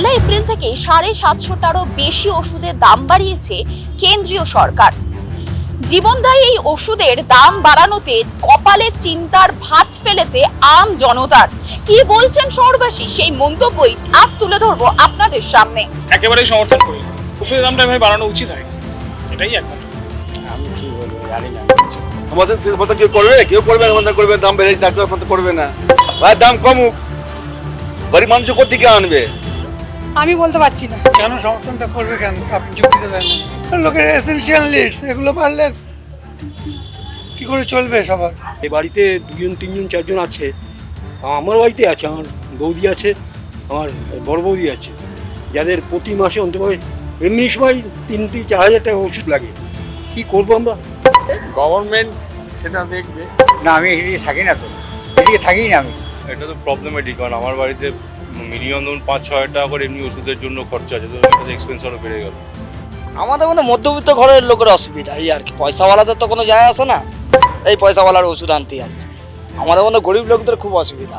পয়লা April থেকে সাড়ে সাতশোটারও বেশি ওষুধের দাম বাড়িয়েছে কেন্দ্রীয় সরকার। জীবনদায়ী এই ওষুধের দাম বাড়ানোতে কপালে চিন্তার ভাঁজ ফেলেছে আম জনতার। কি বলছেন শহরবাসী? সেই মন্তব্যই আজ তুলে ধরবো আপনাদের সামনে। একেবারেই সমর্থন করি ওষুধের দামটা এভাবে বাড়ানো উচিত হয় এটাই একমাত্র। আমি কি বলব জানি না। আমাদের মতো কেউ করবে কেউ করবে না আমাদের করবে দাম বেড়েছে তাকে এখন করবে না। ভাই দাম কমুক। গরিব মানুষ কোথেকে আনবে? আমি বলতে পারছি না। কেন সমর্থনটা করবে কেন? আপনি যুক্তিটা দেন না। লোকের এসেনশিয়াল নিডস এগুলো বাড়লে কি করে চলবে সবার? এই বাড়িতে দুজন তিনজন চারজন আছে। আমার বাড়িতে আছে আমার বৌদি আছে আমার বড় বৌদি আছে। যাদের প্রতি মাসে অন্তত এমনি সময় তিন থেকে চার হাজার টাকা ওষুধ লাগে। কি করব আমরা? গভর্নমেন্ট সেটা দেখবে। না আমি এদিকে থাকি না তো। এদিকে থাকি না আমি। এটা তো প্রবলেমেটিক কারণ আমার বাড়িতে মিনিমাম ধরুন পাঁচ ছ হাজার টাকা করে এমনি ওষুধের জন্য খরচা আছে এক্সপেন্স আরও বেড়ে গেল। আমাদের মানে মধ্যবিত্ত ঘরের লোকের অসুবিধা এই আর কি। পয়সাওয়ালাদের তো কোনো যায় আসে না। এই পয়সাওয়ালার ওষুধ আনতে যাচ্ছে। আমাদের মধ্যে গরিব লোকদের খুব অসুবিধা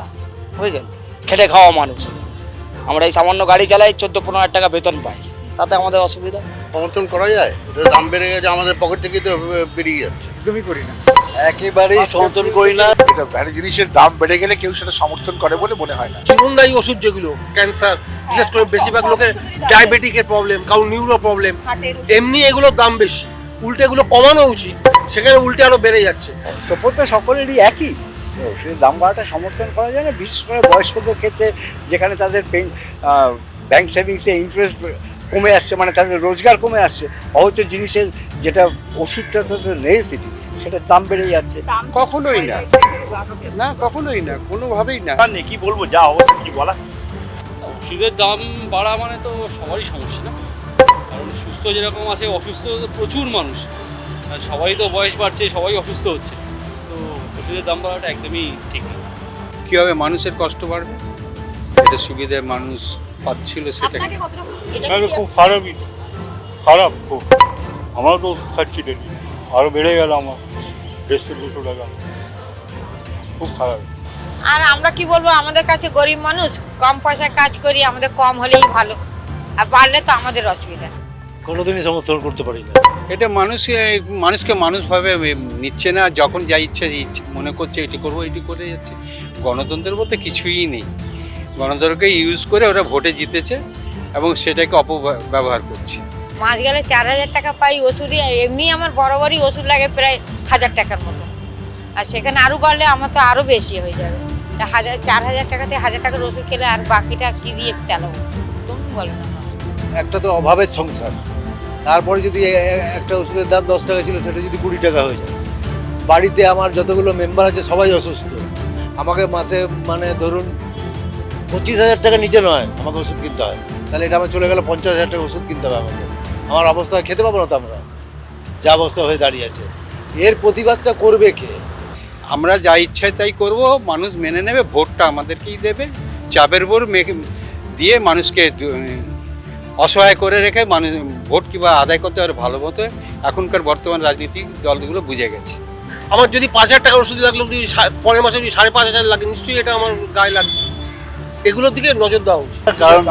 বুঝেছেন? খেটে খাওয়া মানুষ। আমরা এই সামান্য গাড়ি চালাই চোদ্দ পনেরো হাজার টাকা বেতন পাই। তাতে আমাদের অসুবিধা? সমর্থন করা যায়? দাম বেড়ে গেছে আমাদের পকেট থেকে তো বেরিয়ে যাচ্ছে। একদমই করি না। একেবারেই সমর্থন করি না। ভ্যালি জিনিসের দাম বেড়ে গেলে কেউ সেটা সমর্থন করে বলে মনে হয় না। জীবনদায়ী ওষুধ যেগুলো ক্যান্সার বিশেষ করে বেশিরভাগ লোকের ডায়াবেটিকের প্রবলেম কারণ নিউরো প্রবলেম এমনি এগুলোর দাম বেশি। উল্টে এগুলো কমানো উচিত সেখানে উল্টে আরও বেড়ে যাচ্ছে। তবুও তো সকলেরই একই। ওষুধের দাম বাড়াটা সমর্থন করা যায় না বিশেষ করে বয়স্কদের ক্ষেত্রে যেখানে তাদের ব্যাংক সেভিংসে ইন্টারেস্ট কমে আসছে মানে তাদের রোজগার কমে আসছে অবশ্য জিনিসের যেটা ওষুধটা তাদের নেসিটি সেটার দাম বেড়ে যাচ্ছে। কখনোই না। না কখনোই না কোনোভাবেই না। কি বলব যা অবস্থা কি বলা? ওষুধের দাম বাড়া মানে তো সবারই সমস্যা না। কারণ সুস্থ যেরকম আছে অসুস্থ প্রচুর মানুষ। আর সবাই তো বয়স বাড়ছে সবাই অসুস্থ হচ্ছে। তো ওষুধের দাম বাড়াটা একদমই ঠিক না। কীভাবে মানুষের কষ্ট বাড়বে? এতে সুবিধে মানুষ পাচ্ছিল সেটা খুব খারাপই খারাপ খুব। আমারও তো খাচ্ছি ডেলি। আরও বেড়ে গেল আমার দেড়শো দুশো টাকা। খুব খারাপ। আর আমরা কি বলব আমাদের কাছে গরিব মানুষ কম পয়সায় কাজ করি আমাদের কম হলেই ভালো। আর বাড়লে তো আমাদের অসুবিধা। কোনোদিনই সমর্থন করতে পারি না। এটা মানুষ মানুষকে মানুষভাবে নিচ্ছে না যখন যা ইচ্ছা ইচ্ছে মনে করছে এটি করব এটি করে যাচ্ছে। গণতন্ত্রের বলতে কিছুই নেই। গণতন্ত্রকে ইউজ করে ওরা ভোটে জিতেছে এবং সেটাকে অপব্যবহার করছে। মাস গেলে চার হাজার টাকা পাই ওষুধই, এমনি আমার বরাবরই ওষুধ লাগে প্রায় হাজার টাকার মতো। আর সেখানে আরও বাড়লে আমার তো আরও বেশি হয়ে যাবে। তা হাজার, চার হাজার টাকাতে হাজার টাকার ওষুধ খেলে আর বাকিটা কি দিয়ে চালাবো? তুমি বলো না। একটা তো অভাবের সংসার। তারপরে যদি একটা ওষুধের দাম দশ টাকা ছিল, সেটা যদি কুড়ি টাকা হয়ে যায়। বাড়িতে আমার যতগুলো মেম্বার আছে, সবাই অসুস্থ। আমাকে মাসে মানে ধরুন পঁচিশ হাজার টাকা নিচে নয় আমাকে ওষুধ কিনতে হয়। তাহলে এটা আমার চলে গেলে পঞ্চাশ হাজার টাকা ওষুধ কিনতে হবে আমাকে। আমার অবস্থা খেতে পাবো না তো আমরা? যা অবস্থা হয়ে দাঁড়িয়ে আছে। এর প্রতিবাদটা করবে কে? আমরা যা ইচ্ছায় তাই করব মানুষ মেনে নেবে ভোটটা আমাদেরকেই দেবে। চাপের ভোট মেখে- দিয়ে মানুষকে অসহায় করে রেখে মানুষ ভোট কিংবা আদায় করতে পারে ভালো মতো এখনকার বর্তমান রাজনীতি দলগুলো বুঝে গেছে। আমার যদি পাঁচ হাজার টাকার ওষুধ লাগল যদি পরের মাসে যদি সাড়ে পাঁচ হাজার লাগে নিশ্চয়ই এটা আমার গায়ে লাগবে। এগুলোর দিকে নজর দেওয়া উচিত। কারণ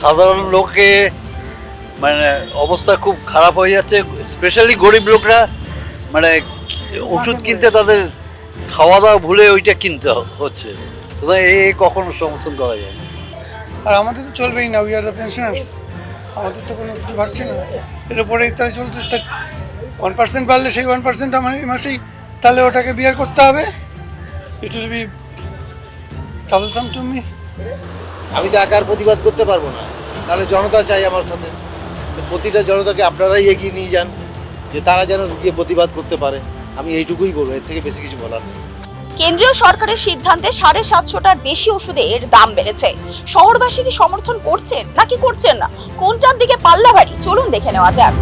সাধারণ লোকে মানে অবস্থা খুব খারাপ হয়ে যাচ্ছে স্পেশালি গরিব লোকরা মানে ওষুধ কিনতে তাদের খাওয়া দাওয়া ভুলে ওইটা কিনতে হচ্ছে। সুতরাং এ কখনো সমর্থন করা যায় না। আর আমাদের তো চলবেই না উই আর দ্য পেনশনার্স আমাদের তো কোনো কিছু বাড়ছে না। এর উপরে তাহলে চলতে ওয়ান পার্সেন্ট বাড়লে সেই ওয়ান পার্সেন্ট আমার এই মাসেই তাহলে ওটাকে বিয়ার করতে হবে। It will be troublesome to me আমি তো একার প্রতিবাদ করতে পারব না। তাহলে জনতা চাই আমার সাথে। প্রতিটা জনতাকে আপনারাই এগিয়ে নিয়ে যান, যে তারা যেন গিয়ে প্রতিবাদ করতে পারে। আমি এইটুকুই বলব, এর থেকে বেশি কিছু বলার নেই। কেন্দ্রীয় সরকারের সিদ্ধান্তে সাড়ে সাতশোটার বেশি ওষুধের দাম বেড়েছে। শহরবাসী কি সমর্থন করছেন নাকি করছেন না? কোনটার দিকে পাল্লা বাড়ি চলুন দেখে নেওয়া যাক।